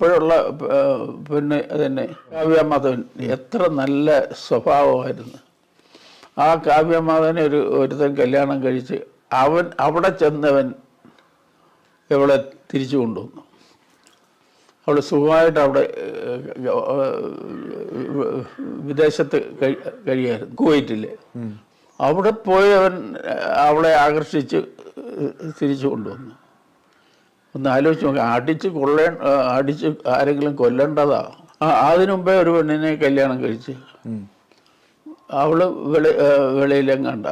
ഇപ്പോഴുള്ള പിന്നെ തന്നെ കാവ്യമാധവൻ എത്ര നല്ല സ്വഭാവമായിരുന്നു. ആ കാവ്യമാധവനെ ഒരു ഒരുത്തൻ കല്യാണം കഴിച്ച് അവൻ അവിടെ ചെന്നവൻ ഇവളെ തിരിച്ചു കൊണ്ടുവന്നു. അവൾ സുഖമായിട്ട് അവിടെ വിദേശത്ത് കഴി- കഴിയായിരുന്നു കുവൈറ്റിൽ അവിടെ പോയി അവൻ അവളെ ആകർഷിച്ച് തിരിച്ചു കൊണ്ടുവന്നു. ഒന്ന് ആലോചിച്ച് നോക്കി. അടിച്ച് കൊള്ളേ അടിച്ച് ആരെങ്കിലും കൊല്ലേണ്ടതാ? ആ അതിനു മുമ്പേ ഒരു പെണ്ണിനെ കല്യാണം കഴിച്ച്. അവൾ വെളി വെളിയിലെങ്ങാണ്ട.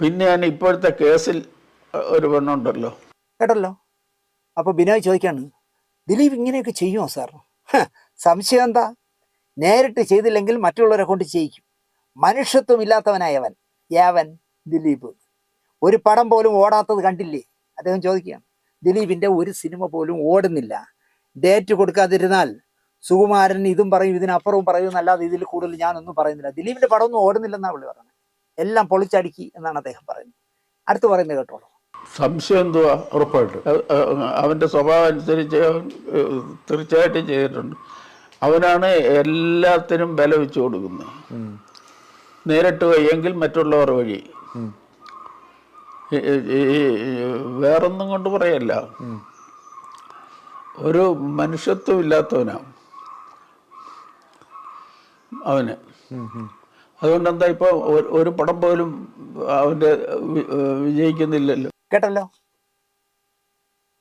പിന്നെ ഞാൻ ഇപ്പോഴത്തെ കേസിൽ ഒരു പെണ്ണുണ്ടല്ലോ. കേട്ടല്ലോ? അപ്പൊ ബിനോയ് ചോദിക്കാണ് ദിലീപ് ഇങ്ങനെയൊക്കെ ചെയ്യുമോ സാർ? സംശയം എന്താ? നേരിട്ട് ചെയ്തില്ലെങ്കിൽ മറ്റുള്ളവരെ കൊണ്ട് ചെയ്യിക്കും. മനുഷ്യത്വം ഇല്ലാത്തവനായവൻ യാവൻ ദിലീപ്. ഒരു പടം പോലും ഓടാത്തത് കണ്ടില്ലേ? അദ്ദേഹം ചോദിക്കുകയാണ്. ദിലീപിന്റെ ഒരു സിനിമ പോലും ഓടുന്നില്ല. ഡേറ്റ് കൊടുക്കാതിരുന്നാൽ സുകുമാരൻ ഇതും പറയും ഇതിനപ്പുറവും പറയും എന്നല്ലാതെ ഇതിൽ കൂടുതൽ ഞാനൊന്നും പറയുന്നില്ല. ദിലീപിന്റെ പടമൊന്നും ഓടുന്നില്ലെന്നാണ് പുള്ളി പറഞ്ഞത്. എല്ലാം പൊളിച്ചടുക്കി എന്നാണ് അദ്ദേഹം പറയുന്നത്. അടുത്ത് പറയുന്നത് കേട്ടോളൂ. സംശയം എന്തുവാ? ഉറപ്പായിട്ടും. അ- അ- അവന്റെ സ്വഭാവം അനുസരിച്ച് തീർച്ചയായിട്ടും ചെയ്തിട്ടുണ്ട്. അവനാണ് എല്ലാത്തിനും വില വെച്ചു കൊടുക്കുന്നത്. നേരിട്ട് വയ്യെങ്കിൽ മറ്റുള്ളവർ വഴി. വേറൊന്നും കൊണ്ട് പറയല്ല. ഒരു മനുഷ്യത്വം ഇല്ലാത്തവനാണ് അവന്. അതുകൊണ്ട് എന്താ ഇപ്പൊ ഒരു- ഒരു പടം പോലും അവന്റെ വിജയിക്കുന്നില്ലല്ലോ. കേട്ടല്ലോ?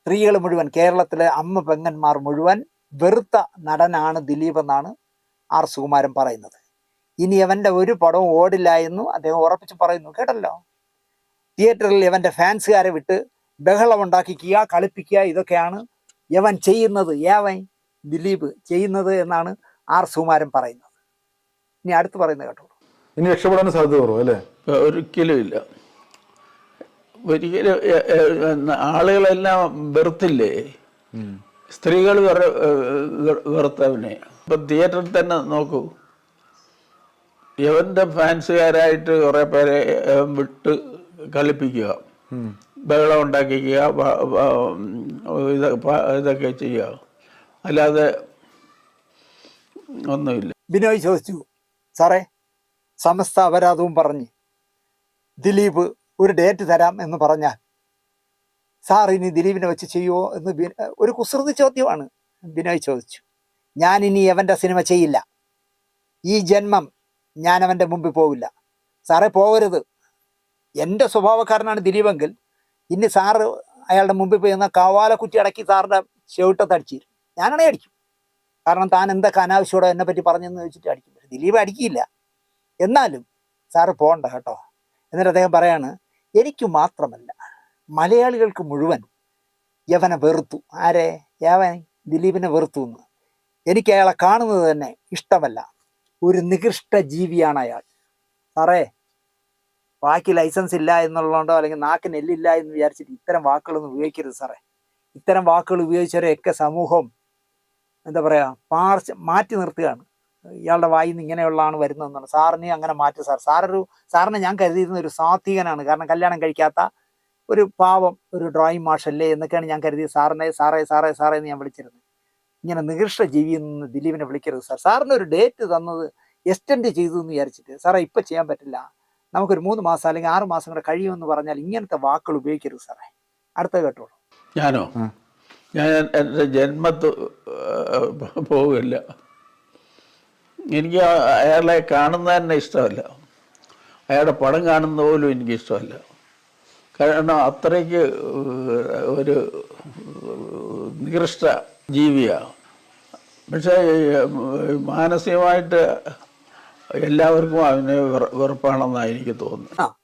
സ്ത്രീകൾ മുഴുവൻ കേരളത്തിലെ അമ്മ പെങ്ങന്മാർ മുഴുവൻ വെറുത്ത നടനാണ് ദിലീപ് എന്നാണ് ആർ സുകുമാരൻ പറയുന്നത്. ഇനി അവന്റെ ഒരു പടവും ഓടില്ല എന്നും അദ്ദേഹം ഉറപ്പിച്ച് പറയുന്നു. കേട്ടല്ലോ? തിയേറ്ററിൽ ഇവന്റെ ഫാൻസുകാരെ വിട്ട് ബഹളം ഉണ്ടാക്കിക്കുക കളിപ്പിക്കുക ഇതൊക്കെയാണ് യവൻ ചെയ്യുന്നത്. യാവൻ ദിലീപ് ചെയ്യുന്നത് എന്നാണ് ആർ സുമാരൻ പറയുന്നത്. ഇനി അടുത്ത് പറയുന്നത് കേട്ടോ. ഇനി രക്ഷപ്പെടാൻ സാധ്യത കുറവ് അല്ലേ? ഒരിക്കലും ഇല്ല. ഒരിക്കലും ആളുകളെല്ലാം വെറുത്തില്ലേ? സ്ത്രീകൾ വെറ- വെറ- വെറുത്തവനെ. ഇപ്പൊ തിയേറ്ററിൽ തന്നെ നോക്കൂ. യവന്റെ ഫാൻസുകാരായിട്ട് കുറെ പേരെ വിട്ട് കളിപ്പിക്കുക ബഹളം ഉണ്ടാക്കിക്കുക ഇതൊക്കെ ചെയ്യുക. അല്ലാതെ ഒന്നുമില്ല. ബിനോയ് ചോദിച്ചു സാറേ സമസ്ത അപരാധവും പറഞ്ഞ് ദിലീപ് ഒരു ഡേറ്റ് തരാം എന്ന് പറഞ്ഞാൽ സാർ ഇനി ദിലീപിനെ വെച്ച് ചെയ്യുമോ എന്ന് ഒരു കുസൃതി ചോദ്യമാണ് ബിനോയ് ചോദിച്ചു. ഞാൻ ഇനി അവന്റെ സിനിമ ചെയ്യില്ല. ഈ ജന്മം ഞാൻ അവന്റെ മുമ്പിൽ പോവില്ല. സാറേ പോകരുത്. എന്റെ സ്വഭാവക്കാരനാണ് ദിലീപെങ്കിൽ ഇനി സാറ് അയാളുടെ മുമ്പിൽ പോയി എന്നാൽ കവാല കുറ്റി അടക്കി സാറിന്റെ ചെവിട്ടത്ത് അടിച്ചിരും ഞാനാണേ അടിക്കും. കാരണം താൻ എന്തൊക്കെ അനാവശ്യമോടെ എന്നെ പറ്റി പറഞ്ഞെന്ന് ചോദിച്ചിട്ട് അടിക്കും. പക്ഷെ ദിലീപ് അടിക്കില്ല എന്നാലും സാറ് പോകണ്ട കേട്ടോ. എന്നിട്ട് അദ്ദേഹം പറയാണ് എനിക്ക് മാത്രമല്ല മലയാളികൾക്ക് മുഴുവൻ യവനെ വെറുത്തു. ആരെ? യവൻ? ദിലീപിനെ വെറുത്തു എന്ന് എനിക്ക് അയാളെ കാണുന്നത് തന്നെ ഇഷ്ടമല്ല. ഒരു നികൃഷ്ട ജീവിയാണ് അയാൾ. സാറേ ബാക്കി ലൈസൻസ് ഇല്ല എന്നുള്ളതുകൊണ്ടോ അല്ലെങ്കിൽ നാക്ക് നെല്ലില്ല എന്ന് വിചാരിച്ചിട്ട് ഇത്തരം വാക്കുകളൊന്നും ഉപയോഗിക്കരുത് സാറേ. ഇത്തരം വാക്കുകൾ ഉപയോഗിച്ചവരെയൊക്കെ സമൂഹം എന്താ പറയുക പാർച്ച് മാറ്റി നിർത്തുകയാണ്. ഇയാളുടെ വായിൽ നിന്ന് ഇങ്ങനെയുള്ളതാണ് വരുന്നതെന്നാണ്. സാറിനെ അങ്ങനെ മാറ്റി സാർ. സാറൊരു സാറിനെ ഞാൻ കരുതിയിരുന്ന ഒരു സാത്വികനാണ്. കാരണം കല്യാണം കഴിക്കാത്ത ഒരു പാവം ഒരു ഡ്രോയിങ് മാഷല്ലേ എന്നൊക്കെയാണ് ഞാൻ കരുതിയത്. സാറിനെ സാറേ സാറേ സാറേ എന്ന് ഞാൻ വിളിച്ചിരുന്നത്. ഇങ്ങനെ നികൃഷ്ട ജീവി എന്ന് ദിലീപിനെ വിളിക്കരുത് സാർ. സാറിന് ഒരു ഡേറ്റ് തന്നത് എക്സ്റ്റെൻഡ് ചെയ്തു എന്ന് വിചാരിച്ചിട്ട് സാറേ ഇപ്പം ചെയ്യാൻ പറ്റില്ല. നമുക്കൊരു മൂന്ന് മാസം അല്ലെങ്കിൽ ആറ് മാസം കൂടെ കഴിയുമെന്ന് പറഞ്ഞാൽ ഇങ്ങനത്തെ വാക്കുകൾ ഉപയോഗിക്കരുത് സാറേ. അടുത്ത കേട്ടോളൂ. ഞാനോ? ഞാൻ എന്റെ ജന്മത്ത് പോവില്ല എനിക്ക് അയാളെ കാണുന്ന തന്നെ ഇഷ്ടമല്ല. അയാളുടെ പടം കാണുന്ന പോലും എനിക്ക് ഇഷ്ടമല്ല. കാരണം അത്രയ്ക്ക് ഒരു നികൃഷ്ട ജീവിയാണ്. പക്ഷേ മാനസികമായിട്ട് എല്ലാവർക്കും അവനെ വെറു- വെറുപ്പാണെന്നാണ് എനിക്ക് തോന്നുന്നത്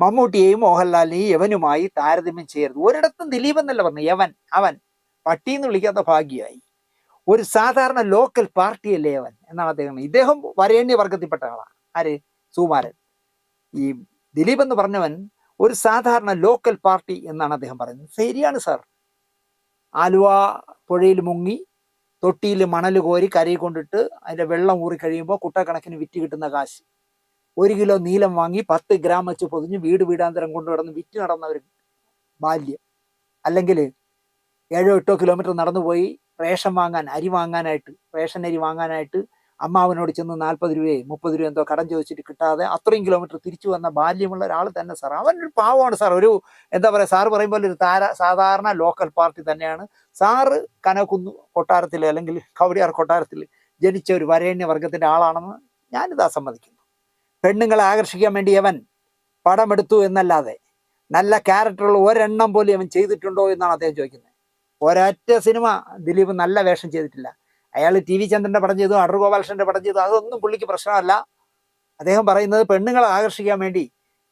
മമ്മൂട്ടിയെയും മോഹൻലാലിനെയും യവനുമായി താരതമ്യം ചെയ്യരുത്. ഒരിടത്തും ദിലീപ് എന്നല്ല പറഞ്ഞു യവൻ അവൻ പട്ടിന്ന് വിളിക്കാത്ത ഭാഗ്യമായി. ഒരു സാധാരണ ലോക്കൽ പാർട്ടിയല്ലേ അവൻ എന്നാണ് അദ്ദേഹം ഇദ്ദേഹം വരേണ്യ വർഗത്തിൽപ്പെട്ട ആളാണ് ആര്? സുമാരൻ ഈ ദിലീപ് എന്ന് പറഞ്ഞവൻ ഒരു സാധാരണ ലോക്കൽ പാർട്ടി എന്നാണ് അദ്ദേഹം പറയുന്നത്. ശരിയാണ് സാർ. ആലുവ പുഴയിൽ മുങ്ങി തൊട്ടിയിൽ മണൽ കോരി കരയിൽ കൊണ്ടിട്ട് അതിന്റെ വെള്ളം ഊറി കഴിയുമ്പോൾ കുട്ടക്കണക്കിന് വിറ്റ് കിട്ടുന്ന കാശ്. ഒരു കിലോ നീലം വാങ്ങി പത്ത് ഗ്രാം വെച്ച് പൊതിഞ്ഞ് വീട് വീടാന്തരം കൊണ്ടു നടന്ന് വിറ്റ് നടന്ന ഒരു ബാല്യം. അല്ലെങ്കിൽ ഏഴോ എട്ടോ കിലോമീറ്റർ നടന്നുപോയി റേഷൻ വാങ്ങാൻ അരി വാങ്ങാനായിട്ട് റേഷൻ അരി വാങ്ങാനായിട്ട് അമ്മാവനോട് ചെന്ന് നാൽപ്പത് രൂപയെ മുപ്പത് രൂപ എന്തോ കടം ചോദിച്ചിട്ട് കിട്ടാതെ അത്രയും കിലോമീറ്റർ തിരിച്ചു വന്ന ബാല്യമുള്ള ഒരാൾ തന്നെ സാർ. ഒരു പാവമാണ് സാർ. ഒരു എന്താ പറയുക സാറ് പറയുമ്പോൾ ഒരു താര സാധാരണ ലോക്കൽ പാർട്ടി തന്നെയാണ്. സാറ് കനകുന്ന് കൊട്ടാരത്തിൽ അല്ലെങ്കിൽ കവടിയാർ കൊട്ടാരത്തിൽ ജനിച്ച ഒരു വരേണ്യ വർഗത്തിന്റെ ആളാണെന്ന് ഞാനിതാ സമ്മതിക്കുന്നു. പെണ്ണുങ്ങളെ ആകർഷിക്കാൻ വേണ്ടി അവൻ പടമെടുത്തു എന്നല്ലാതെ നല്ല ക്യാരക്ടറുള്ള ഒരെണ്ണം പോലും അവൻ ചെയ്തിട്ടുണ്ടോ എന്നാണ് അദ്ദേഹം ചോദിക്കുന്നത്. ഒരൊറ്റ സിനിമ ദിലീപ് നല്ല വേഷം ചെയ്തിട്ടില്ല. അയാൾ ടി വി ചന്ദ്രന്റെ പടം ചെയ്തു അടൂർ ഗോപാലകൃഷ്ണന്റെ പടം ചെയ്തു അതൊന്നും പുള്ളിക്ക് പ്രശ്നമല്ല. അദ്ദേഹം പറയുന്നത് പെണ്ണുങ്ങളെ ആകർഷിക്കാൻ വേണ്ടി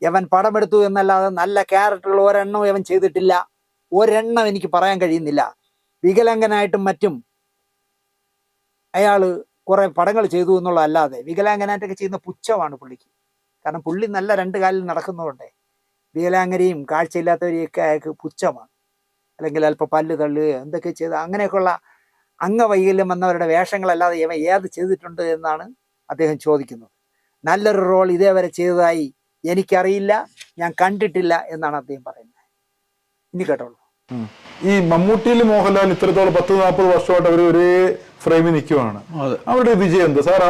യവൻ പടമെടുത്തു എന്നല്ലാതെ നല്ല ക്യാരക്ടറുകൾ ഒരെണ്ണം അവൻ ചെയ്തിട്ടില്ല. ഒരെണ്ണം എനിക്ക് പറയാൻ കഴിയുന്നില്ല. വികലാംഗനായിട്ടും മറ്റും അയാൾ കുറെ പടങ്ങൾ ചെയ്തു എന്നുള്ളതല്ലാതെ വികലാംഗനായിട്ടൊക്കെ ചെയ്യുന്ന പുച്ഛമാണ് പുള്ളിക്ക്. കാരണം പുള്ളി നല്ല രണ്ട് കാലിൽ നടക്കുന്നതുകൊണ്ട് വികലാംഗരെയും കാഴ്ചയില്ലാത്തവരെയൊക്കെ അയാൾക്ക് പുച്ഛമാണ്. അല്ലെങ്കിൽ അല്പം പല്ല് തള്ളുകയോ എന്തൊക്കെ ചെയ്ത് അങ്ങനെയൊക്കെയുള്ള അംഗവൈകല്യം വന്നവരുടെ വേഷങ്ങളല്ലാതെ ഇവ ഏത് ചെയ്തിട്ടുണ്ട് എന്നാണ് അദ്ദേഹം ചോദിക്കുന്നത്. നല്ലൊരു റോൾ ഇതേവരെ ചെയ്തതായി എനിക്കറിയില്ല ഞാൻ കണ്ടിട്ടില്ല എന്നാണ് അദ്ദേഹം പറയുന്നത്. ഇനി കേട്ടോളൂ. ഈ മമ്മൂട്ടിയിൽ മോഹൻലാൽ ഇത്രത്തോളം പത്ത് നാൽപ്പത് വർഷമായിട്ട് അവർ ഒരേ ഫ്രെയിമിൽ നിൽക്കുവാണ്. അവരുടെ വിജയം എന്താ? സാർ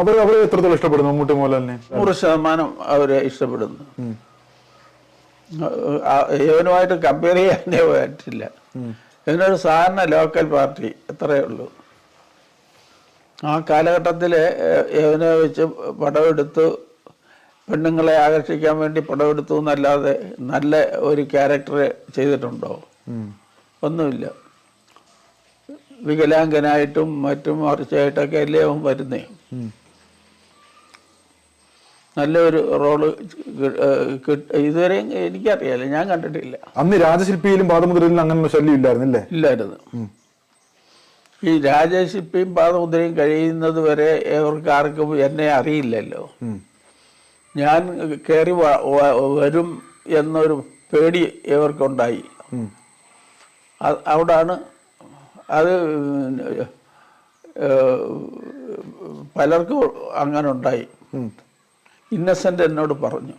അവർ അവരെ എത്രത്തോളം ഇഷ്ടപ്പെടുന്നു മമ്മൂട്ടി മോഹൻലാലിനെ? നൂറ് ശതമാനം അവരെ ഇഷ്ടപ്പെടുന്നു. യവനുമായിട്ട് കമ്പയർ ചെയ്യാനേ പറ്റില്ല ഇവനൊരു സാധാരണ ലോക്കൽ പാർട്ടി എത്രയേ ഉള്ളൂ. ആ കാലഘട്ടത്തിൽ ഇവനെ വെച്ച് പടമെടുത്ത്. പെണ്ണുങ്ങളെ ആകർഷിക്കാൻ വേണ്ടി പടമെടുത്തു എന്നല്ലാതെ നല്ല ഒരു ക്യാരക്ടർ ചെയ്തിട്ടുണ്ടോ? ഒന്നുമില്ല. വികലാംഗനായിട്ടും മറ്റും മറിച്ചായിട്ടൊക്കെ അല്ലേ അവൻ വരുന്നേ? നല്ലൊരു റോൾ ഇതുവരെ എനിക്കറിയാല്ല ഞാൻ കണ്ടിട്ടില്ല. അന്ന് രാജശില്പിയിലും പാദമുദ്രയിലും അങ്ങനെ ശല്യം ഇല്ലായിരുന്നില്ലേ? ഇല്ലായിരുന്നു. ഈ രാജശില്പിയും പാദമുദ്രയും കഴിയുന്നത് വരെ അവർക്ക് ആർക്കും എന്നെ അറിയില്ലല്ലോ. ഞാൻ കയറി വരും എന്നൊരു പേടി ഇവർക്കുണ്ടായി അവിടാണ് അത് പലർക്കും അങ്ങനെ ഉണ്ടായി ഇന്നസെന്റ് എന്നോട് പറഞ്ഞു.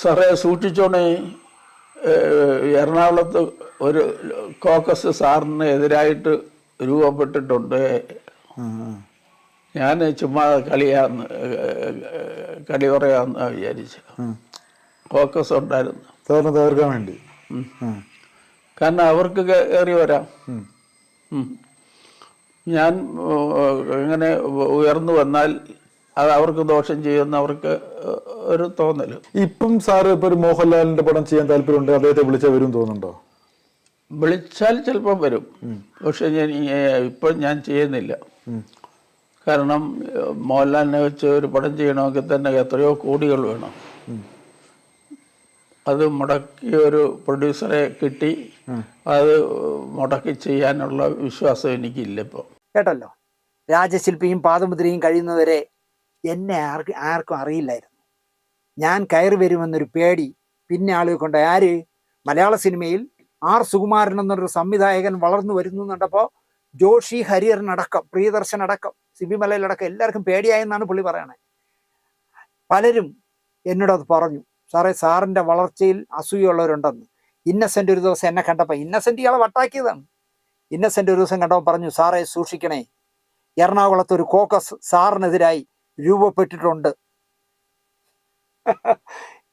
സാറേ സൂക്ഷിച്ചോണേ എറണാകുളത്ത് ഒരു കോക്കസ് സാറിന് എതിരായിട്ട് രൂപപ്പെട്ടിട്ടുണ്ട്. ഞാൻ ചുമ്മാ കളിയാന്ന് കളി പറയാന്ന് വിചാരിച്ചു. കോക്കസ് ഉണ്ടായിരുന്നു. സാറിനെ തീർക്കാൻ വേണ്ടി. കാരണം അവർക്ക് കയറി വരാം. ഞാൻ ഇങ്ങനെ ഉയർന്നു വന്നാൽ അത് അവർക്ക് ദോഷം ചെയ്യുമെന്ന് അവർക്ക് ഒരു തോന്നൽ ഇപ്പം സാറ് ഇപ്പൊ ഒരു മോഹൻലാലിന്റെ പടം ചെയ്യാൻ താല്പര്യമുണ്ട് അദ്ദേഹത്തെ വിളിച്ചാൽ വരും തോന്നുന്നുണ്ടോ? വിളിച്ചാൽ ചിലപ്പം വരും. പക്ഷെ ഞാൻ ഇപ്പൊ ഇപ്പം ഞാൻ ചെയ്യുന്നില്ല. കാരണം മോഹൻലാലിനെ വെച്ച് ഒരു പടം ചെയ്യണമെങ്കിൽ തന്നെ എത്രയോ കോടികൾ വേണം. അത് മുടക്കി ഒരു പ്രൊഡ്യൂസറെ കിട്ടി. അത് മുടക്കി ചെയ്യാനുള്ള വിശ്വാസം എനിക്കില്ല ഇപ്പോൾ കേട്ടല്ലോ? രാജശില്പിയും പാദമുദ്രയും കഴിയുന്നവരെ എന്നെ ആർക്ക് ആർക്കും അറിയില്ലായിരുന്നു. ഞാൻ കയറി വരുമെന്നൊരു പേടി പിന്നെ ആളുകൾ കൊണ്ട് ആര്? മലയാള സിനിമയിൽ ആർ സുകുമാരൻ എന്നൊരു സംവിധായകൻ വളർന്നു വരുന്നു എന്നുണ്ടപ്പോൾ ജോഷി ഹരിഹറിനടക്കം പ്രിയദർശൻ അടക്കം സിബി മലയിലടക്കം എല്ലാവർക്കും പേടിയായെന്നാണ് പുള്ളി പറയണേ. പലരും എന്നോട് അത് പറഞ്ഞു. സാറേ സാറിന്റെ വളർച്ചയിൽ അസൂയുള്ളവരുണ്ടെന്ന്. ഇന്നസെന്റ് ഒരു ദിവസം എന്നെ കണ്ടപ്പോൾ ഇന്നസെന്റ് ഇയാളെ വട്ടാക്കിയതാണ്. ഇന്നസെന്റ് ഒരു ദിവസം കണ്ടപ്പോൾ പറഞ്ഞു സാറേ സൂക്ഷിക്കണേ. എറണാകുളത്ത് ഒരു കോക്കസ് സാറിനെതിരായി രൂപപ്പെട്ടിട്ടുണ്ട്.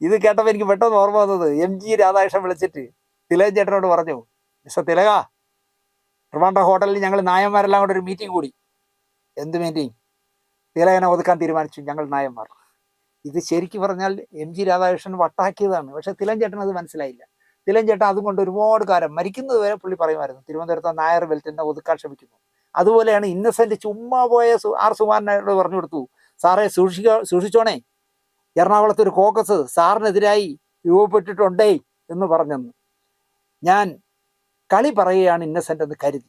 ഇത് കേട്ടപ്പോൾ എനിക്ക് പെട്ടെന്ന് ഓർമ്മ വന്നത് എം ജി രാധാകൃഷ്ണൻ വിളിച്ചിട്ട്. തിലകൻ ചേട്ടനോട് പറഞ്ഞു മിസ്റ്റർ തിലക ട്രിവാൻഡ്ര ഹോട്ടലിൽ ഞങ്ങൾ നായന്മാരെല്ലാം കൂടെ ഒരു മീറ്റിംഗ് കൂടി. എന്ത് മീറ്റിംഗ് തിലകനെ ഒതുക്കാൻ തീരുമാനിച്ചു ഞങ്ങൾ നായന്മാർ. ഇത് ശരിക്കും പറഞ്ഞാൽ എം ജി രാധാകൃഷ്ണൻ വട്ടാക്കിയതാണ്. പക്ഷെ തിലൻ ചേട്ടൻ അത് മനസ്സിലായില്ല. തിലൻ ചേട്ടൻ അതുകൊണ്ട് ഒരുപാട് കാലം മരിക്കുന്നത് വരെ പുള്ളി പറയുമായിരുന്നു. തിരുവനന്തപുരത്ത് നായർ ബെൽറ്റിനെ ഒതുക്കാൻ ശ്രമിക്കുന്നു. അതുപോലെയാണ് ഇന്നസെന്റ് ചുമ്മാ പോയ ആർ സുമാരനോട് പറഞ്ഞു കൊടുത്തു. സാറേ സൂക്ഷിക്ക സൂക്ഷിച്ചോണേ. എറണാകുളത്ത് ഒരു കോക്കസ് സാറിനെതിരായി രൂപപ്പെട്ടിട്ടുണ്ടേ എന്ന് പറഞ്ഞെന്ന്. ഞാൻ കളി പറയുകയാണ് ഇന്നസെന്റ് എന്ന് കരുതി.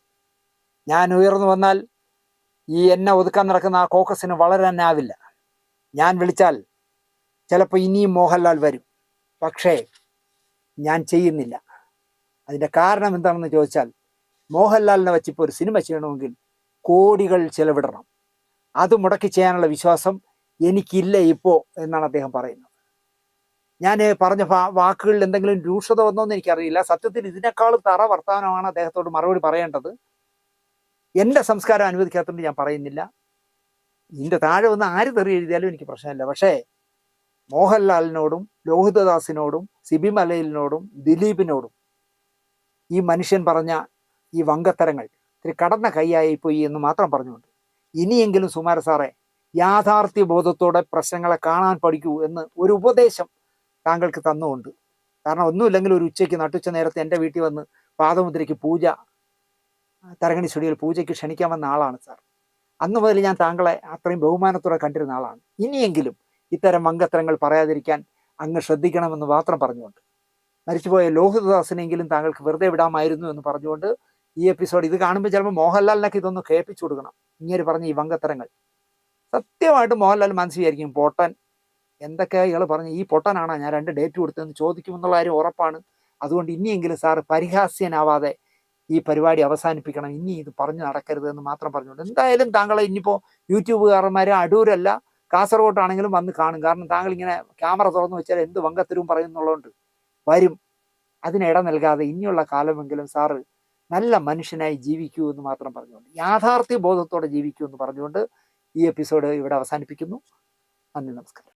ഞാൻ ഉയർന്നു വന്നാൽ ഈ എന്നെ ഒതുക്കാൻ നടക്കുന്ന ആ കോക്കസിന് വളരാനാവില്ല ഞാൻ വിളിച്ചാൽ ചിലപ്പോൾ ഇനിയും മോഹൻലാൽ വരും. പക്ഷേ ഞാൻ ചെയ്യുന്നില്ല. അതിന്റെ കാരണം എന്താണെന്ന് ചോദിച്ചാൽ മോഹൻലാലിനെ വെച്ചിപ്പോൾ ഒരു സിനിമ ചെയ്യണമെങ്കിൽ കോടികൾ ചെലവിടണം. അത് മുടക്കി ചെയ്യാനുള്ള വിശ്വാസം എനിക്കില്ല ഇപ്പോ എന്നാണ് അദ്ദേഹം പറയുന്നത്. ഞാൻ പറഞ്ഞ വാക്കുകളിൽ എന്തെങ്കിലും രൂക്ഷത വന്നോന്ന് എനിക്കറിയില്ല. സത്യത്തിൽ ഇതിനേക്കാളും തറ വർത്തമാനമാണ് അദ്ദേഹത്തോട് മറുപടി പറയേണ്ടത്. എന്റെ സംസ്കാരം അനുവദിക്കാത്തതുകൊണ്ട് ഞാൻ പറയുന്നില്ല. ഇതിന്റെ താഴെ വന്ന് ആര് തെറി എഴുതിയാലും എനിക്ക് പ്രശ്നമില്ല. പക്ഷേ മോഹൻലാലിനോടും ലോഹിതദാസിനോടും സിബി മലയിലിനോടും ദിലീപിനോടും ഈ മനുഷ്യൻ പറഞ്ഞ ഈ വങ്കത്തരങ്ങൾ ഇത്തിരി കടന്ന കൈയായി പോയി എന്ന് മാത്രം പറഞ്ഞുകൊണ്ട് ഇനിയെങ്കിലും സുമാര സാറേ യാഥാർത്ഥ്യ ബോധത്തോടെ പ്രശ്നങ്ങളെ കാണാൻ പഠിക്കൂ എന്ന് ഒരു ഉപദേശം താങ്കൾക്ക് തന്നുകൊണ്ട്. കാരണം ഒന്നുമില്ലെങ്കിൽ ഒരു ഉച്ചയ്ക്ക് നട്ടുച്ച നേരത്തെ എന്റെ വീട്ടിൽ വന്ന് പാദമുദ്രയ്ക്ക് പൂജ തരകണി സ്റ്റുഡിയോയിൽ പൂജയ്ക്ക് ക്ഷണിക്കാൻ വന്ന ആളാണ് സാർ. അന്ന് മുതൽ ഞാൻ താങ്കളെ അത്രയും ബഹുമാനത്തോടെ കണ്ടിരുന്ന ആളാണ്. ഇനിയെങ്കിലും ഇത്തരം മങ്കത്തരങ്ങൾ പറയാതിരിക്കാൻ അങ്ങ് ശ്രദ്ധിക്കണമെന്ന് മാത്രം പറഞ്ഞുകൊണ്ട്. മരിച്ചുപോയ ലോഹിതദാസിനെങ്കിലും താങ്കൾക്ക് വെറുതെ വിടാമായിരുന്നു എന്ന് പറഞ്ഞുകൊണ്ട് ഈ എപ്പിസോഡ് ഇത് കാണുമ്പോൾ ചിലപ്പോൾ മോഹൻലാലിനൊക്കെ ഇതൊന്ന് കേൾപ്പിച്ചു കൊടുക്കണം. ഇങ്ങനെ പറഞ്ഞ ഈ വങ്കത്തരങ്ങൾ. സത്യമായിട്ട് മോഹൻലാൽ മനസ്സിൽ വിചാരിക്കും പൊട്ടൻ. എന്തൊക്കെയാ ഇയാൾ പറഞ്ഞ് ഈ പൊട്ടനാണോ ഞാൻ രണ്ട് ഡേറ്റ് കൊടുത്തതെന്ന് ചോദിക്കുമെന്നുള്ള കാര്യം ഉറപ്പാണ്. അതുകൊണ്ട് ഇനിയെങ്കിലും സാറ് പരിഹാസ്യനാവാതെ ഈ പരിപാടി അവസാനിപ്പിക്കണം. ഇനി ഇത് പറഞ്ഞു നടക്കരുത് എന്ന് മാത്രം പറഞ്ഞുകൊണ്ട്. എന്തായാലും താങ്കളെ ഇനിയിപ്പോൾ യൂട്യൂബുകാരന്മാർ അടൂരല്ല കാസർഗോട്ടാണെങ്കിലും വന്ന് കാണും. കാരണം താങ്കൾ ഇങ്ങനെ ക്യാമറ തുറന്നു വെച്ചാൽ എന്ത് വങ്കത്തരും പറയുന്നുള്ളതുകൊണ്ട് വരും. അതിന് നൽകാതെ ഇനിയുള്ള കാലമെങ്കിലും സാറ് നല്ല മനുഷ്യനായി ജീവിക്കൂ എന്ന് മാത്രം പറഞ്ഞുകൊണ്ട് യാഥാർത്ഥ്യ ബോധത്തോടെ ജീവിക്കൂ എന്ന് പറഞ്ഞുകൊണ്ട് ഈ എപ്പിസോഡ് ഇവിടെ അവസാനിപ്പിക്കുന്നു. നന്ദി നമസ്കാരം.